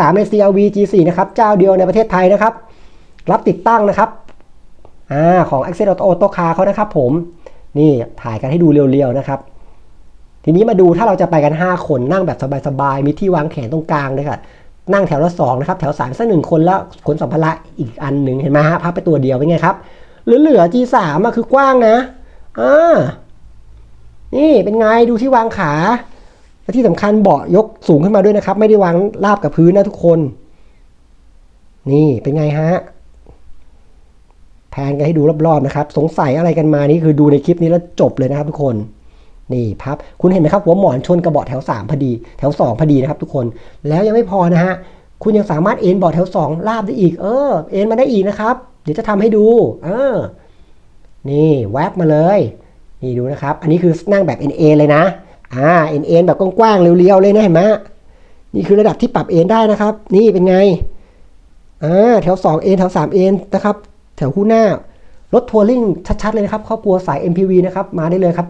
13ใน CRV G4 นะครับ เจ้าเดียวในประเทศไทยนะครับ รับติดตั้งนะครับอ่าของ Access Auto Auto Car เขานะครับผม นี่ถ่ายกันให้ดูเรียวๆนะครับ ทีนี้มาดูถ้าเราจะไปกัน 5 คนนั่งแบบสบายๆ มีที่วางแขนตรงกลางเลยค่ะนั่งแถวละ2นะครับ แถว3สักหนึ่งคนแล้วขนสัมภาระอีกอันหนึ่งเห็นไหมฮะพับไปตัวเดียวเป็นไงครับ เหลือๆ G3 อะคือกว้างนะอ่านี่เป็นไงดูที่วางขา และที่สำคัญเบาะยกสูงขึ้นมาด้วยนะครับ ไม่ได้วางราบกับพื้นนะทุกคน นี่เป็นไงฮะแพนกันให้ดูรอบๆนะครับ สงสัยอะไรกันมานี่คือดูในคลิปนี้แล้วจบเลยนะครับทุกคนนี่พับคุณเห็นไหมครับหัวหมอนชนกระเบาะแถว 3 พอดี แถว 2 พอดีนะครับทุกคนแล้วยังไม่พอนะฮะคุณยังสามารถเอ็นเบาะแถว 2 ลาบได้อีก เออ เอ็นมาได้อีกนะครับ เดี๋ยวจะทำให้ดู เออ นี่แวบมาเลย นี่ดูนะครับ อันนี้คือนั่งแบบ NA เลยนะ อ่าเอ็นเอ็นแบบกว้างๆเรียวๆเลยนะเห็นไหมนี่คือระดับที่ปรับเอ็นได้นะครับ นี่เป็นไงอ่าแถว2เอ็นแถว3เอ็นนะครับ แถวคู่หน้ารถทัวริงชัดๆเลยนะครับครอบครัวสาย MPV นะครับมาได้เลยครับ